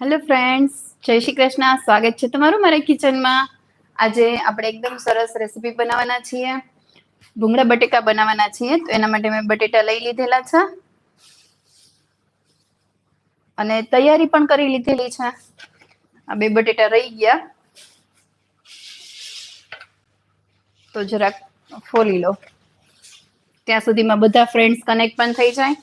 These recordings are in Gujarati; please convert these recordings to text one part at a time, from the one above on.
હેલો ફ્રેન્ડ્સ જય શ્રી કૃષ્ણ. સ્વાગત છે તમારું મારા કિચનમાં. આજે આપણે એકદમ સરસ રેસીપી બનાવવાના છીએ. ભૂંગળા બટેકા બનાવવાના છીએ. તો એના માટે મેં બટેટા લઈ લીધેલા છે. અને તૈયારી પણ કરી લીધેલી છે. આ બે બટેટા રહી ગયા. તો જરાક ફોલી લો. ત્યાં સુધીમાં બધા ફ્રેન્ડ્સ કનેક્ટ પણ થઈ જાય.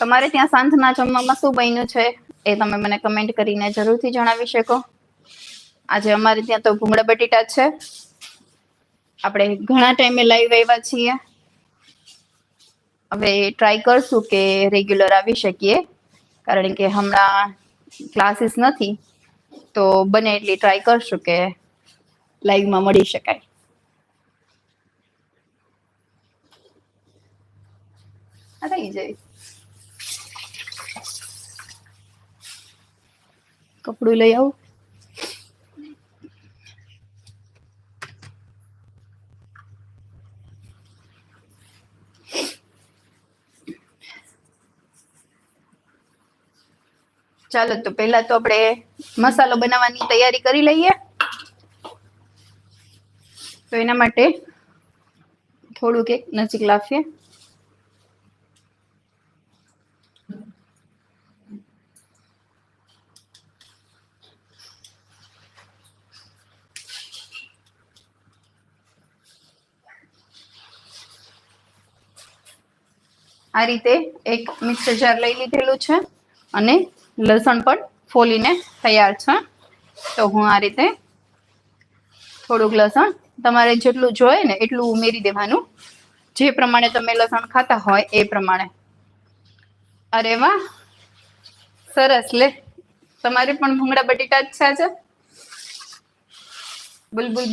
તમારે ત્યાં સાંજના જમવામાં શું બન્યું છે એ તમે મને કમેન્ટ કરીને જરૂરથી જણાવી શકો. આજે અમારે ત્યાં તો ભૂંગળા બટેટા છે. આપણે ઘણા ટાઈમે લાઈવ આવ્યા છીએ. હવે ટ્રાય કરશું કે રેગ્યુલર આવી શકીએ. કારણ કે હમણાં ક્લાસીસ નથી. તો બને એટલી ટ્રાય કરશું કે લાઈવમાં મળી શકાય. આ થઈ જાય. કપડું લઈ આવું. ચાલો તો પહેલા તો આપણે મસાલો બનાવવાની તૈયારી કરી લઈએ. તો એના માટે થોડુંક એક નજીક લાવીએ. આ રીતે એક મિક્સર જાર લઈ લીધેલું છે અને લસણ પણ ફોલીને તૈયાર છે. તો હું આ રીતે થોડુંક લસણ તમારે જેટલું જોઈએ ને એટલું ઉમેરી દેવાનું. જે પ્રમાણે તમે લસણ ખાતા હોય એ પ્રમાણે. અરે વાહ! સરસ લે. તમારે પણ ભૂંગળા બટેટા જ છે બુલબુલ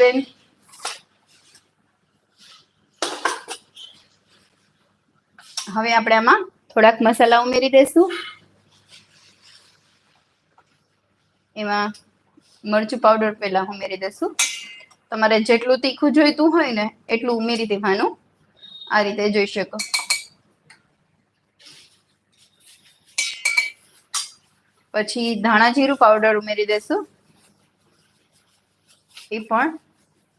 હવે આપણે આમાં થોડાક મસાલા ઉમેરી દઈશું એમાં મરચું પાવડર પહેલા ઉમેરી દઈશું તમારે જેટલું તીખું જોઈતું હોય ને એટલું ઉમેરી દેવાનું. આ રીતે જોઈ શકો. પછી ધાણા જીરું પાવડર ઉમેરી દેશું. એ પણ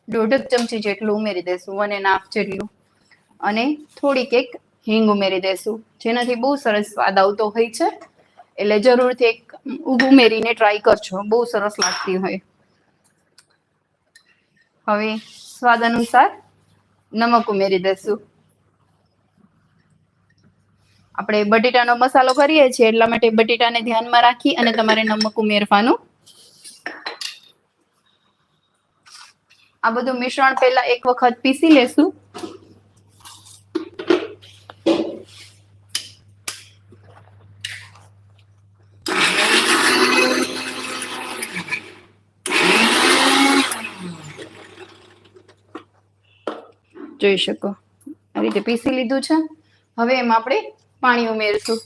દોઢક ચમચી જેટલું ઉમેરી દેશું વન એન્ડ હાફ જેટલું. અને થોડીક એક હિંગ ઉમેરી દેશું. જેનાથી બહુ સરસ સ્વાદ આવતો હોય છે. એટલે જરૂરથી એક ઉમેરીને ટ્રાય કરજો. બહુ સરસ લાગતી હોય. હવે સ્વાદ અનુસાર નમક ઉમેરી દેશું. આપણે બટેટાનો મસાલો કરીએ છીએ, એટલા માટે બટેટાને ધ્યાનમાં રાખી અને તમારે નમક ઉમેરવાનું. આ બધું મિશ્રણ પહેલા એક વખત પીસી લેશું. જોઈ શકો. આ રીતે પીસી લીધું છે. હવે એમાં આપણે પાણી ઉમેરશું.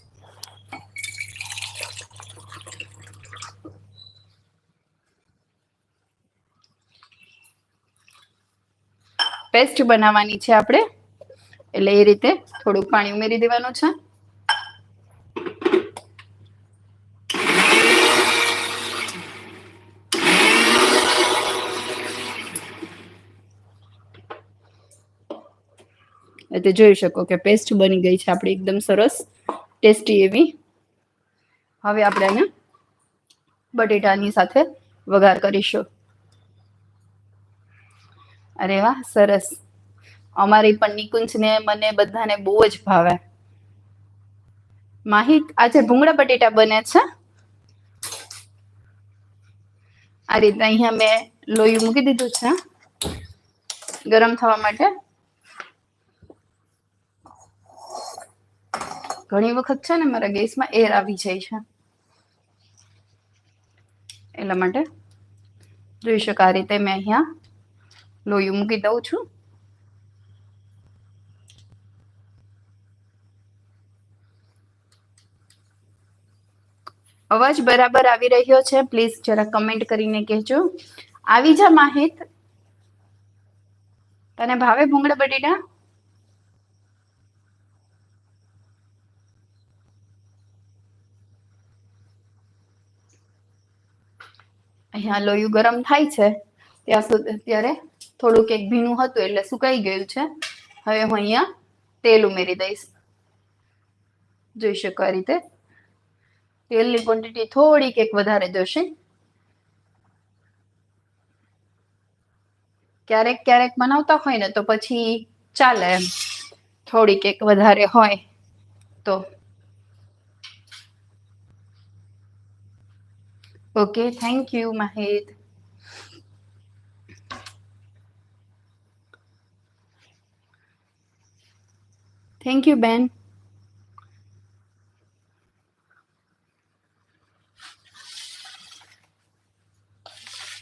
પેસ્ટ બનાવવાની છે આપણે. એટલે એ રીતે થોડુંક પાણી ઉમેરી દેવાનું છે. એટલે જોઈ શકો કે પેસ્ટ બની ગઈ છે આપણી એકદમ સરસ, ટેસ્ટી એવી. હવે આપણે આને બટેટાની સાથે વઘાર કરીશું. અરે વાહ, સરસ. અમારી પણ નિકુંજને મને બધાને બહુ જ ભાવે. માહિત, આજે ભૂંગળા બટેટા બને છે? આ રીતે અહીંયા મેં લોહી મૂકી દીધું છે ગરમ થવા માટે. ઘણી વખત છે ને મારા ગેસમાં એર આવી જાય છે. એટલા માટે જોઈ શકો આ રીતે મેં અહીંયા લોહી મૂકી દઉં છું. અવાજ બરાબર આવી રહ્યો છે? પ્લીઝ જરા કમેન્ટ કરીને કહેજો. આવી જા, માહિત. તને ભાવે ભૂંગળા બટેટા? અહીંયા લોયું ગરમ થાય છે. ત્યાં સુધી અત્યારે થોડુંક એક ભીનું હતું એટલે સુકાઈ ગયું છે. હવે હું અહીંયા તેલ ઉમેરી દઈશ. જોઈ શકો આ રીતે. તેલની ક્વોન્ટિટી થોડીક એક વધારે જશે. ક્યારેક ક્યારેક બનાવતા હોય ને તો પછી ચાલે એમ. થોડીક એક વધારે હોય તો. ઓકે થેન્ક યુ માહિત થેન્ક યુ બેન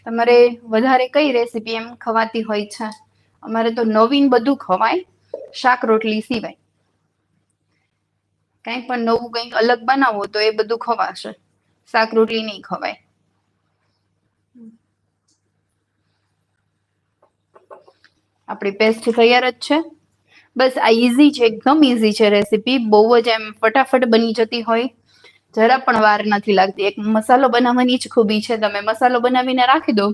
તમારે વધારે કઈ રેસીપી એમ ખવાતી હોય છે? અમારે તો નવીન બધું ખવાય, શાક રોટલી સિવાય. કંઈ પણ નવું કંઈક અલગ બનાવો તો એ બધું ખવાશે. શાક રોટલી નહીં ખવાય. આપણી પેસ્ટ તૈયાર જ છે. બસ આ ઈઝી છે, એકદમ ઈઝી છે રેસીપી બહુ જ એમ ફટાફટ બની જતી હોય. જરા પણ વાર નથી લાગતી. એક મસાલો બનાવવાની જ ખૂબી છે. તમે મસાલો બનાવીને રાખી દો.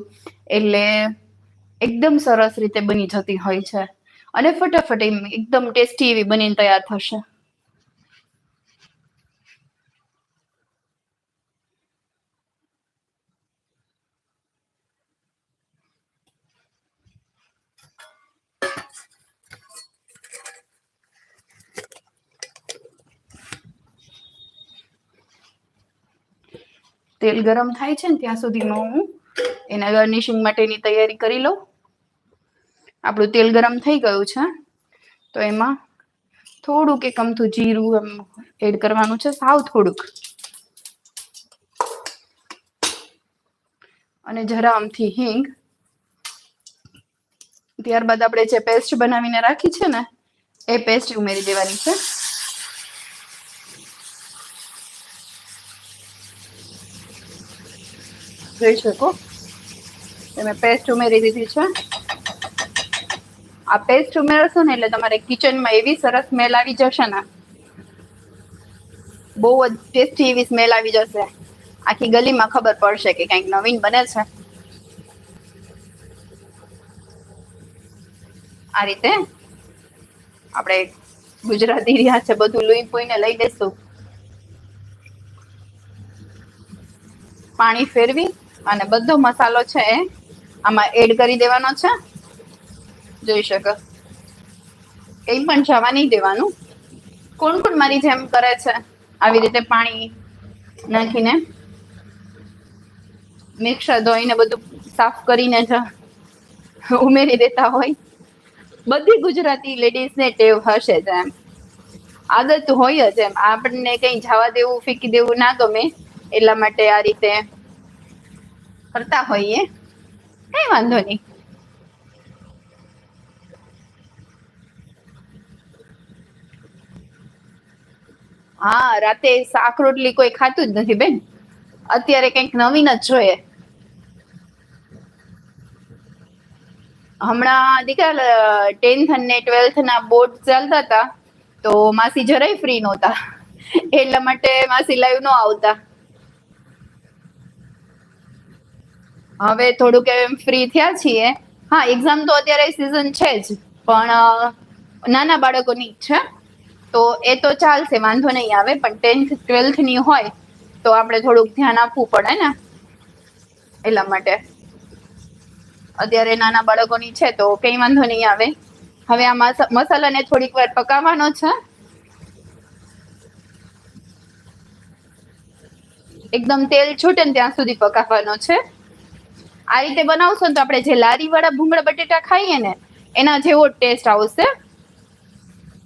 એટલે એકદમ સરસ રીતે બની જતી હોય છે. અને ફટાફટ એમ એકદમ ટેસ્ટી એવી બનીને તૈયાર થશે. તેલ ગરમ થાય છે ને ત્યાં સુધીમાં હું. એના ગાર્નિશિંગ માટેની તૈયારી કરી લઉં. આપણું તેલ ગરમ થઈ ગયું છે. તો એમાં થોડુંક એક જીરું એમ એડ કરવાનું છે, સાવ થોડુંક. અને જરા અમથી હિંગ. ત્યારબાદ આપણે જે પેસ્ટ બનાવીને રાખી છે ને, એ પેસ્ટ ઉમેરી દેવાની છે. જોઈ શકો. તમે પેસ્ટ ઉમેરી દીધી છે. આ પેસ્ટ ઉમેરશો ને એટલે તમારે કિચનમાં એવી સરસ સ્મેલ આવી જશે ને. બહુ જ ટેસ્ટી એવી સ્મેલ આવી જશે. આખી ગલીમાં ખબર પડશે કે કંઈક નવીન બને છે. આ રીતે આપણે ગુજરાતી રહ્યા છે, બધું લુઈ પોઈને લઈ લેશું. પાણી ફેરવી અને બધો મસાલો છે આમાં એડ કરી દેવાનો છે. જોઈ શકો. કઈ પણ જવા નહીં દેવાનું. કોણ કોણ મારી જેમ કરે છે? આવી રીતે પાણી નાખીને. મિક્સર ધોઈને બધું સાફ કરીને જ ઉમેરી દેતા હોય. બધી ગુજરાતી લેડીઝને ટેવ હશે જ એમ. આદત હોય જ એમ. આપણને કંઈ જવા દેવું, ફીકી દેવું ના ગમે એટલા માટે આ રીતે કરતા હોઈએ? કઈ વાંધો નહીં. હા, રાતે શાક રોટલી કોઈ ખાતું જ નથી બેન. અત્યારે કંઈક નવીન જ જોઈએ. હમણાં દીકરા ટેન્થ અને ટ્વેલ્થ ના બોર્ડ ચાલતા હતા, તો માસી જરાય ફ્રી નહોતા. એટલા માટે માસી લાઈવ ન આવતા. હવે થોડુંક એમ ફ્રી થયા છીએ. હા એક્ઝામ તો અત્યારે સિઝન છે જ, પણ નાના બાળકોની છે તો એ તો ચાલશે, વાંધો નહીં આવે, પણ ટેન્થ ટ્વેલ્થની હોય, તો આપણે થોડુંક ધ્યાન આપવું પડે ને. એટલા માટે. અત્યારે નાના બાળકોની છે, તો કંઈ વાંધો નહીં આવે. હવે આ મસ- મસાલાને થોડીક વાર પકાવવાનો છે. એકદમ તેલ છૂટે ને ત્યાં સુધી પકાવવાનો છે. આ રીતે બનાવશો ને તો આપણે જે લારી વાળા ભૂંગળા બટેટા ખાઈએ ને, એના જેવો ટેસ્ટ આવશે.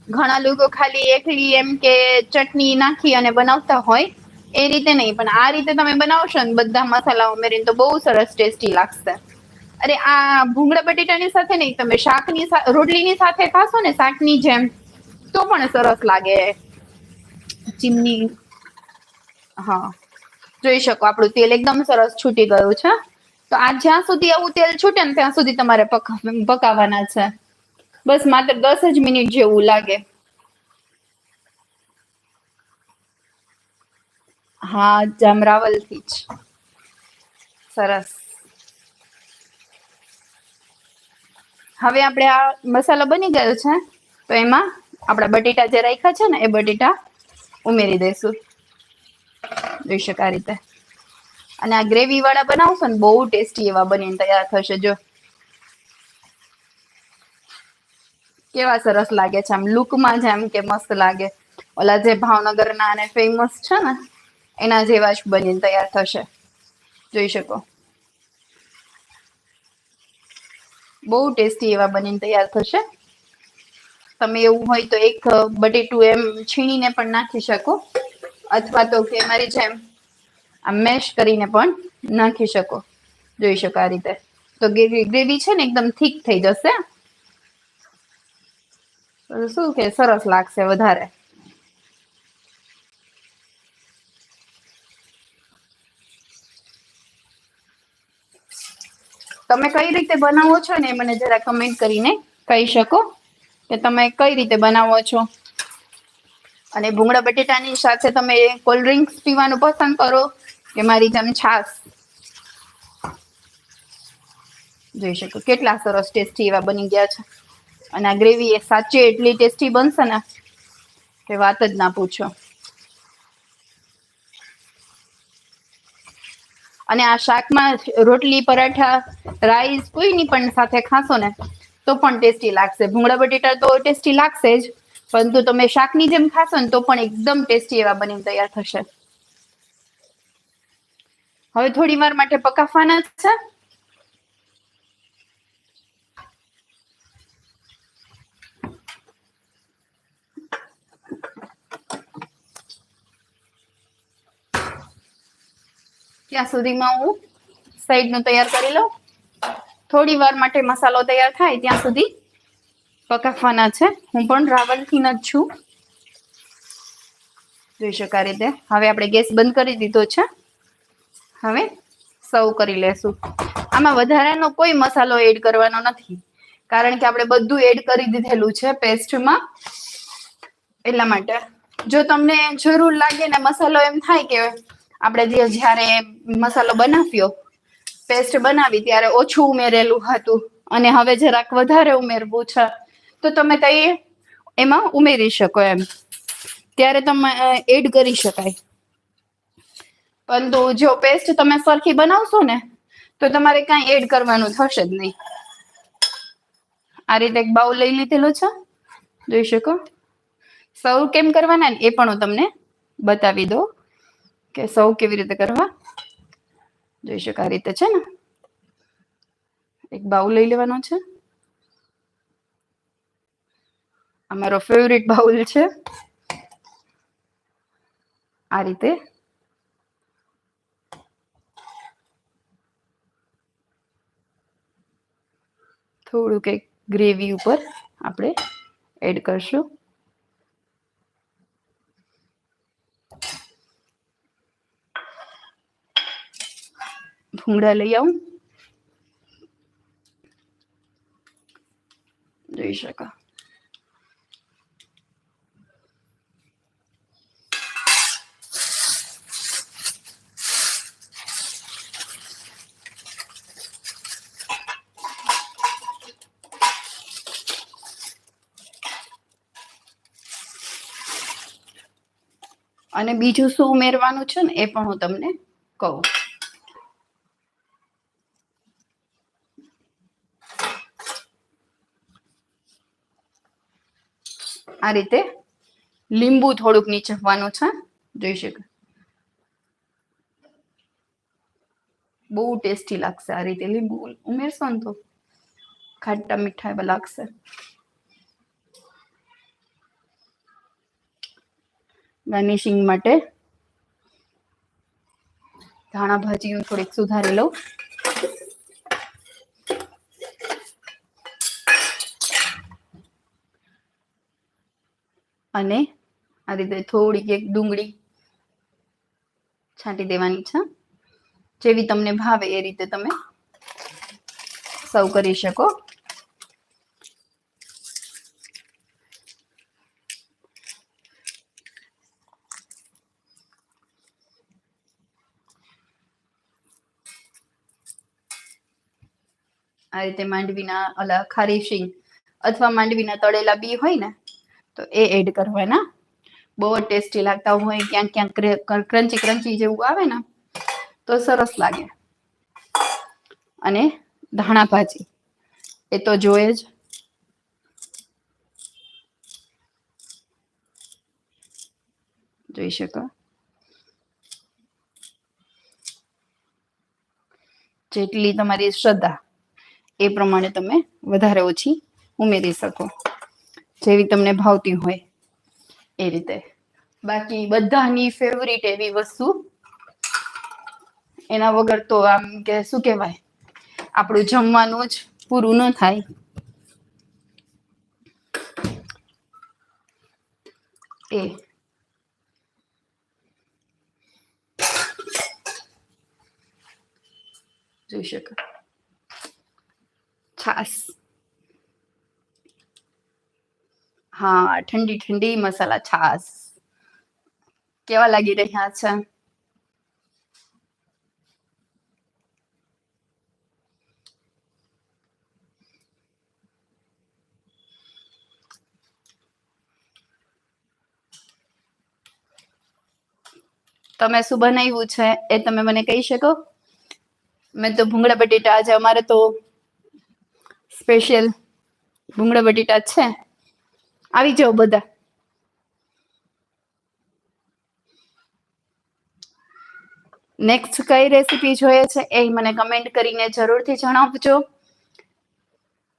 ઘણા લોકો ખાલી એકલી એમ કે ચટણી નાખી અને બનાવતા હોય, એ રીતે નહીં, પણ આ રીતે તમે બનાવશો ને, બધા મસાલા ઉમેરીને તો બહુ સરસ ટેસ્ટી લાગશે. અરે આ ભૂંગળા બટેટાની સાથે નહીં, તમે શાકની રોટલીની સાથે ખાશો ને, શાકની જેમ, તો પણ સરસ લાગે. ચીમની, હા. જોઈ શકો, આપણું તેલ એકદમ સરસ છૂટી ગયું છે. તો આ જ્યાં સુધી આવું તેલ છૂટે ને ત્યાં સુધી તમારે પકા- પકાવવાના છે. બસ માત્ર દસ જ મિનિટ જેવું લાગે. હા જામરાવલથી જ. સરસ. હવે આપણે આ મસાલો બની ગયો છે, તો એમાં આપણા બટેટા જે રાખ્યા છે ને, એ બટેટા ઉમેરી દઈશું. જોઈ શકાય રીતે. અને આ ગ્રેવી વાળા બનાવશો ને બહુ ટેસ્ટી એવા બનીને તૈયાર થશે, જો. કેવા સરસ લાગે છે આમ લુકમાં જ એમ કે મસ્ત લાગે. ઓલા જે ભાવનગરના અને ફેમસ છે ને, એના જેવા જ બનીને તૈયાર થશે. જોઈ શકો. બહુ ટેસ્ટી એવા બનીને તૈયાર થશે. તમે એવું હોય તો એક બટેટું એમ છીણીને પણ નાખી શકો. અથવા તો કે મારી જેમ આ મેશ કરીને પણ નાખી શકો. જોઈ શકો આ રીતે. તો ગ્રેવી છે ને એકદમ થીક થઈ જશે. શું કે સરસ લાગશે વધારે. તમે કઈ રીતે બનાવો છો ને મને જરા કમેન્ટ કરીને કહી શકો કે તમે કઈ રીતે બનાવો છો. અને ભૂંગળા બટેટાની સાથે તમે કોલ્ડ ડ્રિંક્સ પીવાનું પસંદ કરો. કે મારી જેમ છાશ. જોઈ શકો, કેટલા સરસ ટેસ્ટી એવા બની ગયા છે. અને આ ગ્રેવી એ સાચે એટલી ટેસ્ટી બનશે ને કે વાત જ ના પૂછો. અને આ શાકમાં રોટલી, પરાઠા રાઈસ કોઈની પણ સાથે ખાશો ને તો પણ ટેસ્ટી લાગશે. ભૂંગળા, બટેટા તો ટેસ્ટી લાગશે જ, પરંતુ તમે શાકની જેમ ખાશો ને તો પણ એકદમ ટેસ્ટી એવા બનીને તૈયાર થશે. હવે થોડી વાર માટે પકાવવાના છે. ત્યાં સુધીમાં હું સાઈડનું તૈયાર કરી લઉં. થોડી વાર માટે મસાલો તૈયાર થાય ત્યાં સુધી પકાવવાના છે. હું પણ રાવલથી જ છું. જોઈ શકાય રીતે. હવે આપણે ગેસ બંધ કરી દીધો છે. હવે સર્વ કરી લેશું. આમાં વધારાનો કોઈ મસાલો એડ કરવાનો નથી. કારણ કે આપણે બધું એડ કરી દીધેલું છે પેસ્ટમાં એટલા માટે. જો તમને જરૂર લાગે ને મસાલો એમ થાય કે આપણે જે જ્યારે મસાલો બનાવ્યો પેસ્ટ બનાવી ત્યારે ઓછું ઉમેરેલું હતું અને હવે જરાક વધારે ઉમેરવું છે, તો તમે તે એમાં ઉમેરી શકો એમ. ત્યારે તમે એડ કરી શકાય. પરંતુ જો પેસ્ટ તમે સરખી બનાવશો ને, તો તમારે કાંઈ એડ કરવાનું થશે જ નહીં. આ રીતે એક બાઉલ લઈ લીધેલો છે. જોઈ શકો? સૌ કેમ કરવાના ને એ પણ હું તમને બતાવી દઉં કે સૌ કેવી રીતે કરવા. જોઈ શકો આ રીતે છે ને? એક બાઉલ લઈ લેવાનો છે. અમારો ફેવરિટ બાઉલ છે. આ રીતે થોડુંક એક ગ્રેવી ઉપર આપણે એડ કરશું. ભૂંગળા લઈ આવું. જોઈ શકો. અને બીજું શું ઉમેરવાનું છે ને, એ પણ હું તમને કહું. આ રીતે લીંબુ થોડુંક નીચવવાનું છે. જોઈ શકો. બહુ ટેસ્ટી લાગશે આ રીતે લીંબુ. ઉમેરશો ને તો. ખાટા મીઠા એવા લાગશે. ગાર્નિશિંગ માટે. ધાણા ભાજી હું થોડીક સુધારી લઉં. અને આ રીતે થોડીક એક ડુંગળી છાંટી દેવાની છે. જેવી તમને ભાવે એ રીતે તમે સર્વ કરી શકો. આ રીતે માંડવીના ઓલા ખારી શીંગ અથવા માંડવીના તળેલા બી હોય ને, તો એ એડ કરવાના. બહુ ટેસ્ટી લાગતા હોય, ક્યાંક ક્યાંક ક્રંચી ક્રંચી જેવું આવે ને, તો સરસ લાગે. અને ધાણા ભાજી, એ તો જોઈએ જ. જોઈ શકો? જેટલી તમારી શ્રદ્ધા. એ પ્રમાણે તમે વધારે ઓછી ઉમેરી શકો. જેવી તમને ભાવતી હોય એ રીતે. બાકી બધાની ફેવરિટ એવી વસ્તુ એના વગર તો આમ કે શું કહેવાય? આપણું જમવાનું જ પૂરું ન થાય. એ. જોઈ શકો. છાસ હા, ઠંડી ઠંડી મસાલા છાસ. કેવા લાગી રહ્યા છે? તમે શું બનાવ્યું છે એ તમે મને કહી શકો? મેં તો ભૂંગળા બટેટા આજે અમારે તો સ્પેશિયલ ભૂંગળા બટેટા છે. આવી જાઓ બધા. નેક્સ્ટ કઈ રેસીપી જોઈએ છે એ મને કમેન્ટ કરીને જરૂરથી જણાવજો.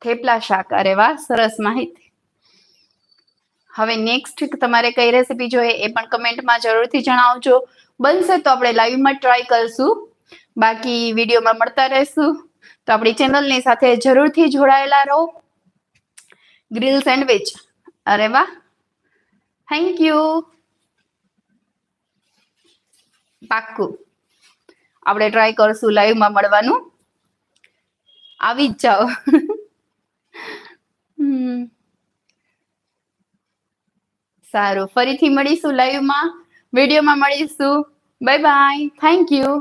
થેપલા શાક. અરે વાહ, સરસ માહિતી. હવે નેક્સ્ટ તમારે કઈ રેસીપી જોઈએ એ પણ કમેન્ટમાં જરૂરથી જણાવજો. બનશે તો આપણે લાઈવમાં ટ્રાય કરશું. બાકી વિડીયોમાં મળતા રહેશું. તો આપણી ચેનલની સાથે જરૂરથી જોડાયેલા રહો. ગ્રીલ સેન્ડવિચ અરે વાહ. થેન્ક યુ પાક્કું. આપણે ટ્રાય કરશું લાઈવમાં મળવાનું. આવી જ જાઓ. સારું. ફરીથી મળીશું લાઈવમાં વિડીયોમાં મળીશું. Bye bye thank you